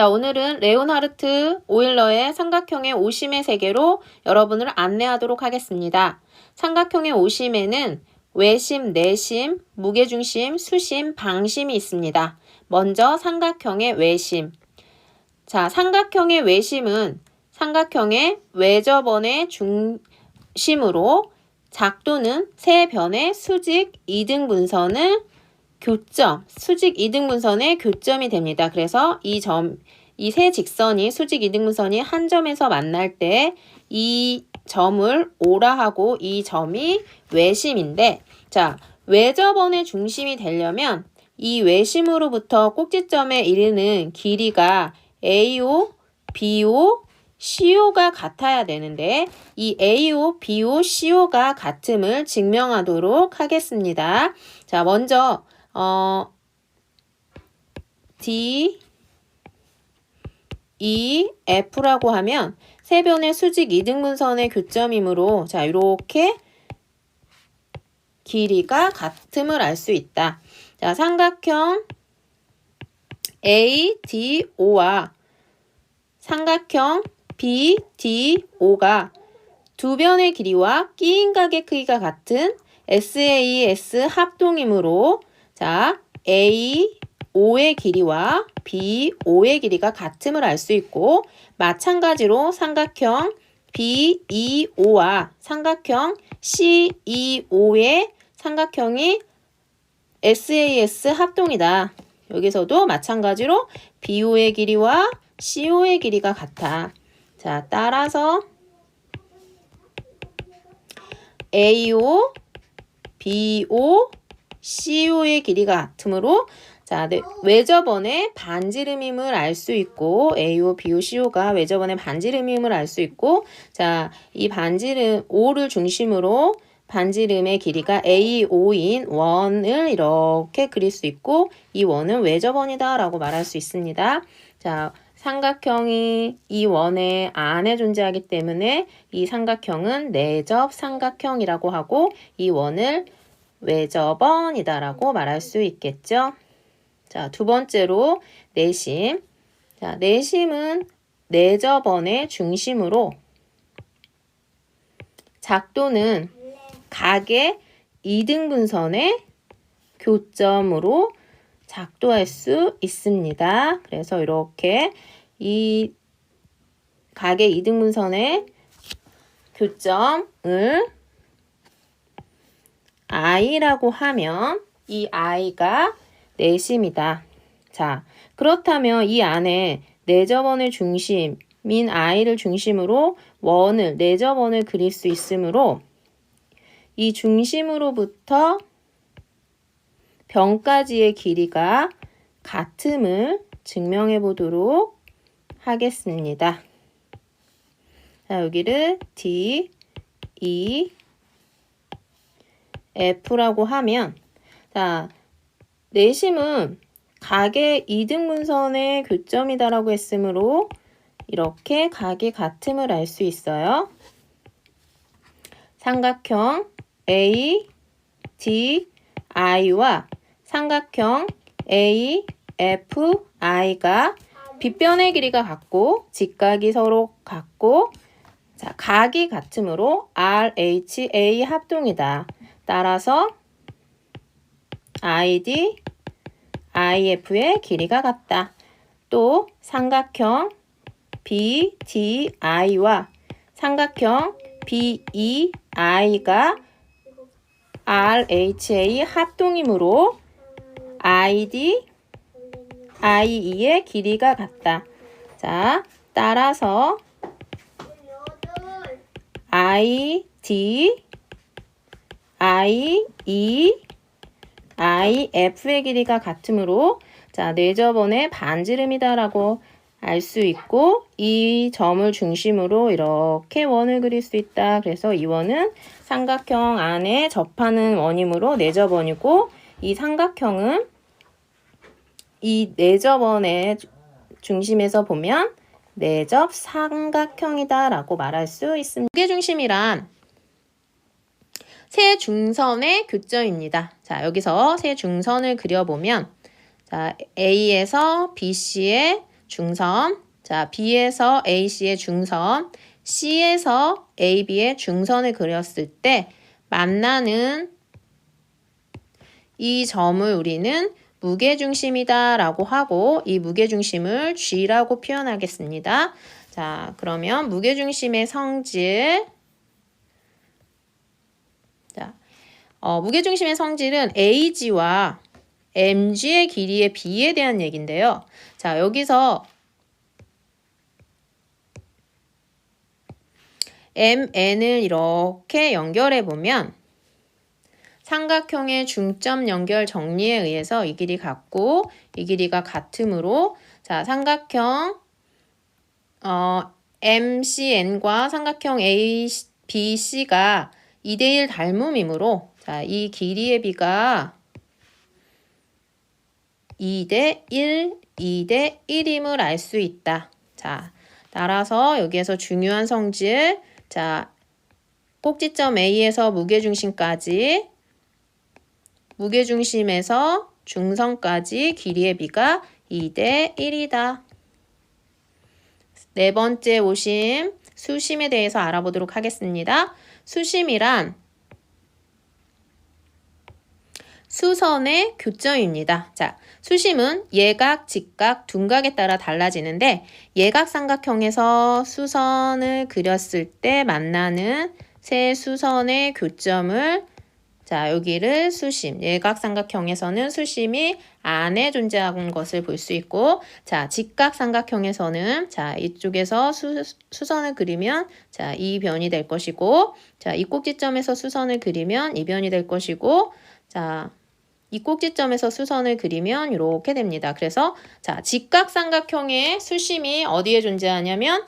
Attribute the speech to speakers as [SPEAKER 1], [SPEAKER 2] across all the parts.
[SPEAKER 1] 자, 오늘은 레오나르트 오일러의 삼각형의 오심의 세계로 여러분을 안내하도록 하겠습니다. 삼각형의 오심에는 외심, 내심, 무게중심, 수심, 방심이 있습니다. 먼저 삼각형의 외심. 자, 삼각형의 외심은 삼각형의 외접원의 중심으로 작도는 세 변의 수직 이등 분선을 교점, 수직 이등 분선의 교점이 됩니다. 그래서 이 점, 이 세 직선이 수직 이등 분선이 한 점에서 만날 때 이 점을 오라 하고 이 점이 외심인데, 자, 외접원의 중심이 되려면 이 외심으로부터 꼭지점에 이르는 길이가 AO, BO, CO가 같아야 되는데 이 AO, BO, CO가 같음을 증명하도록 하겠습니다. 자, 먼저 어 D, E, F라고 하면 세 변의 수직 이등분선의 교점이므로 자, 이렇게 길이가 같음을 알 수 있다. 자, 삼각형 ADO와 삼각형 BDO가 두 변의 길이와 끼인 각의 크기가 같은 SAS 합동이므로 자 AO의 길이와 BO의 길이가 같음을 알 수 있고 마찬가지로 삼각형 BEO와 삼각형 CEO의 삼각형이 SAS 합동이다. 여기서도 마찬가지로 BO의 길이와 CO의 길이가 같아. 자, 따라서 AO, BO, CO의 길이가 같으므로 자, 네, 외접원의 반지름임을 알 수 있고 AO, BO, CO가 외접원의 반지름임을 알 수 있고 자, 이 반지름 O를 중심으로 반지름의 길이가 AO인 원을 이렇게 그릴 수 있고 이 원은 외접원이다 라고 말할 수 있습니다. 자, 삼각형이 이 원의 안에 존재하기 때문에 이 삼각형은 내접 삼각형이라고 하고 이 원을 외접원이다라고 말할 수 있겠죠. 자, 두 번째로 내심. 자, 내심은 내접원의 중심으로 작도는 각의 이등분선의 교점으로 작도할 수 있습니다. 그래서 이렇게 이 각의 이등분선의 교점을 i라고 하면 이 i가 내심이다. 자, 그렇다면 이 안에 내접원의 중심인 i를 중심으로 원을 내접원을 그릴 수 있으므로 이 중심으로부터 변까지의 길이가 같음을 증명해 보도록 하겠습니다. 자, 여기를 D, E, F라고 하면 자, 내심은 각의 이등분선의 교점이다라고 했으므로 이렇게 각이 같음을 알 수 있어요. 삼각형 A, D, I와 삼각형 A, F, I가 빗변의 길이가 같고 직각이 서로 같고 자, 각이 같으므로 R, H, A 합동이다. 따라서 ID, IF의 길이가 같다. 또 삼각형 B, D, I와 삼각형 B, E, I가 RHA 합동이므로 ID, IE의 길이가 같다. 자, 따라서 ID, IE, IF의 길이가 같으므로 자, 내접원의 반지름이다라고 알 수 있고 이 점을 중심으로 이렇게 원을 그릴 수 있다. 그래서 이 원은 삼각형 안에 접하는 원이므로 내접원이고 이 삼각형은 이 내접원의 중심에서 보면 내접 삼각형이다라고 말할 수 있습니다. 무게중심이란 세 중선의 교점입니다. 자, 여기서 세 중선을 그려보면 자, A에서 BC의 중선, 자, B에서 AC의 중선, C에서 AB의 중선을 그렸을 때 만나는 이 점을 우리는 무게중심이다 라고 하고 이 무게중심을 G라고 표현하겠습니다. 자, 그러면 무게중심의 성질 자, 어, 무게중심의 성질은 AG와 MG의 길이의 B에 대한 얘기인데요. 자, 여기서 MN을 이렇게 연결해 보면 삼각형의 중점 연결 정리에 의해서 이 길이 같고 이 길이가 같으므로 자 삼각형 어, MCN과 삼각형 ABC가 2대1 닮음이므로 자, 이 길이의 비가 2대 1, 2대 1임을 알 수 있다. 자, 따라서 여기에서 중요한 성질 자, 꼭지점 A에서 무게중심까지 무게중심에서 중성까지 길이의 비가 2대 1이다. 네 번째 오심, 수심에 대해서 알아보도록 하겠습니다. 수심이란 수선의 교점입니다. 자, 수심은 예각, 직각, 둔각에 따라 달라지는데 예각 삼각형에서 수선을 그렸을 때 만나는 세 수선의 교점을 자, 여기를 수심, 예각 삼각형에서는 수심이 안에 존재하는 것을 볼 수 있고, 자, 직각 삼각형에서는, 자, 이쪽에서 수, 수선을 그리면, 자, 이 변이 될 것이고, 자, 이 꼭지점에서 수선을 그리면 이 변이 될 것이고, 자, 이 꼭지점에서 수선을 그리면 이렇게 됩니다. 그래서, 자, 직각삼각형의 수심이 어디에 존재하냐면,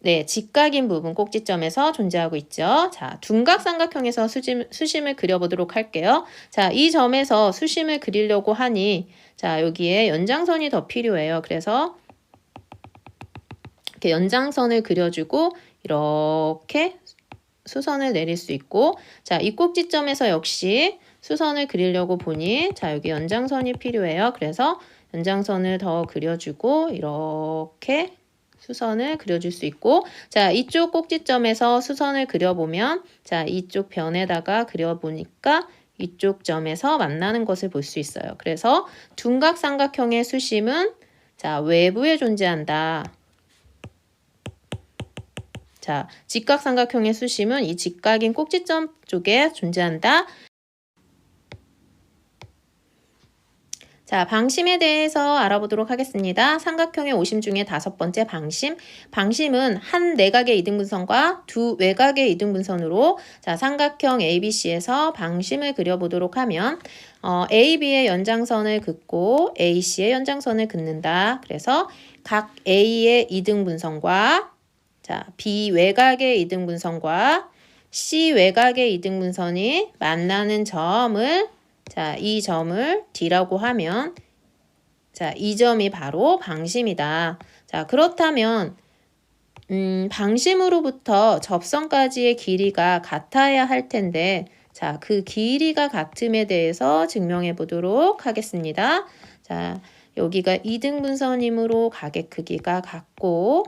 [SPEAKER 1] 네, 직각인 부분 꼭지점에서 존재하고 있죠. 자, 둔각삼각형에서 수심, 수심을 그려보도록 할게요. 자, 이 점에서 수심을 그리려고 하니, 자, 여기에 연장선이 더 필요해요. 그래서 이렇게 연장선을 그려주고, 이렇게 수선을 내릴 수 있고, 자, 이 꼭지점에서 역시 수선을 그리려고 보니, 자, 여기 연장선이 필요해요. 그래서 연장선을 더 그려주고, 이렇게 수선을 그려줄 수 있고 자 이쪽 꼭지점에서 수선을 그려보면 자 이쪽 변에다가 그려보니까 이쪽 점에서 만나는 것을 볼 수 있어요. 그래서 둔각 삼각형의 수심은 자 외부에 존재한다. 자 직각 삼각형의 수심은 이 직각인 꼭지점 쪽에 존재한다. 자, 방심에 대해서 알아보도록 하겠습니다. 삼각형의 오심 중에 다섯 번째 방심. 방심은 한 내각의 이등분선과 두 외곽의 이등분선으로 자, 삼각형 ABC에서 방심을 그려보도록 하면 어, AB의 연장선을 긋고 AC의 연장선을 긋는다. 그래서 각 A의 이등분선과 자, B 외곽의 이등분선과 C 외곽의 이등분선이 만나는 점을 자, 이 점을 D라고 하면 자, 이 점이 바로 방심이다. 자, 그렇다면 음, 방심으로부터 접선까지의 길이가 같아야 할 텐데 자, 그 길이가 같음에 대해서 증명해 보도록 하겠습니다. 자, 여기가 2등분선이므로 가계 크기가 같고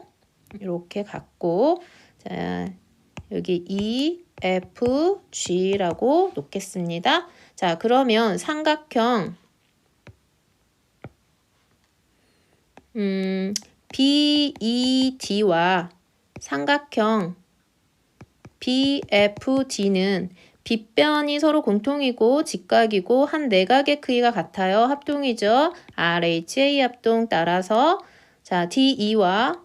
[SPEAKER 1] 이렇게 같고 자, 여기 E, F, G라고 놓겠습니다. 자, 그러면 삼각형 음, BED와 삼각형 BFD는 빗변이 서로 공통이고 직각이고 한 내각의 크기가 같아요. 합동이죠. RHA 합동 따라서 자 DE와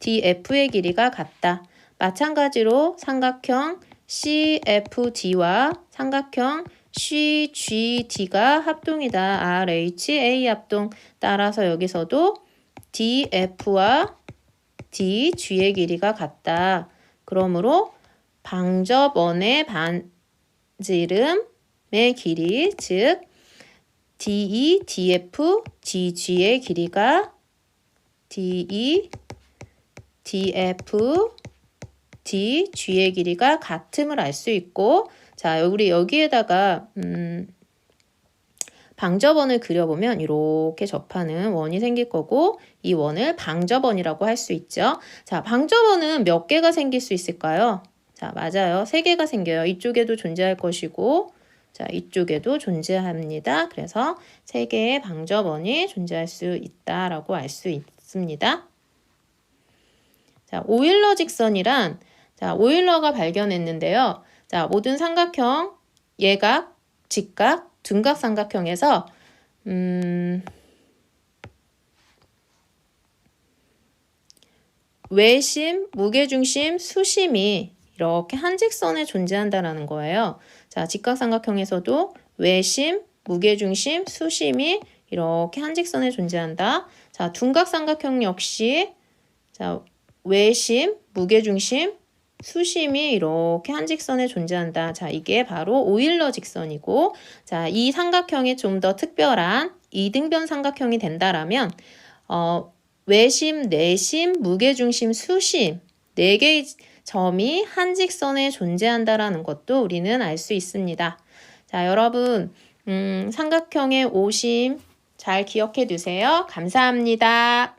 [SPEAKER 1] DF의 길이가 같다. 마찬가지로 삼각형 CFD와 삼각형 CGD가 합동이다. RHA 합동. 따라서 여기서도 DF와 DG의 길이가 같다. 그러므로 방접원의 반지름의 길이, 즉 DE, DF, DG의 길이가 DE, DF, D, G의 길이가 같음을 알 수 있고 자 우리 여기에다가 음, 방접원을 그려보면 이렇게 접하는 원이 생길 거고 이 원을 방접원이라고 할 수 있죠. 자, 방접원은 몇 개가 생길 수 있을까요? 자, 맞아요. 세 개가 생겨요. 이쪽에도 존재할 것이고 자, 이쪽에도 존재합니다. 그래서 세 개의 방접원이 존재할 수 있다라고 알 수 있습니다. 자, 오일러 직선이란 자, 오일러가 발견했는데요. 자, 모든 삼각형, 예각, 직각, 둔각 삼각형에서 음, 외심, 무게중심, 수심이 이렇게 한 직선에 존재한다라는 거예요. 자, 직각삼각형에서도 외심, 무게중심, 수심이 이렇게 한 직선에 존재한다. 자, 둔각삼각형 역시 자, 외심, 무게중심, 수심이 이렇게 한 직선에 존재한다. 자, 이게 바로 오일러 직선이고, 자, 이 삼각형이 좀 더 특별한 이등변 삼각형이 된다라면, 어, 외심, 내심, 무게중심, 수심 네 개의 점이 한 직선에 존재한다라는 것도 우리는 알 수 있습니다. 자, 여러분, 음, 삼각형의 오심 잘 기억해 두세요. 감사합니다.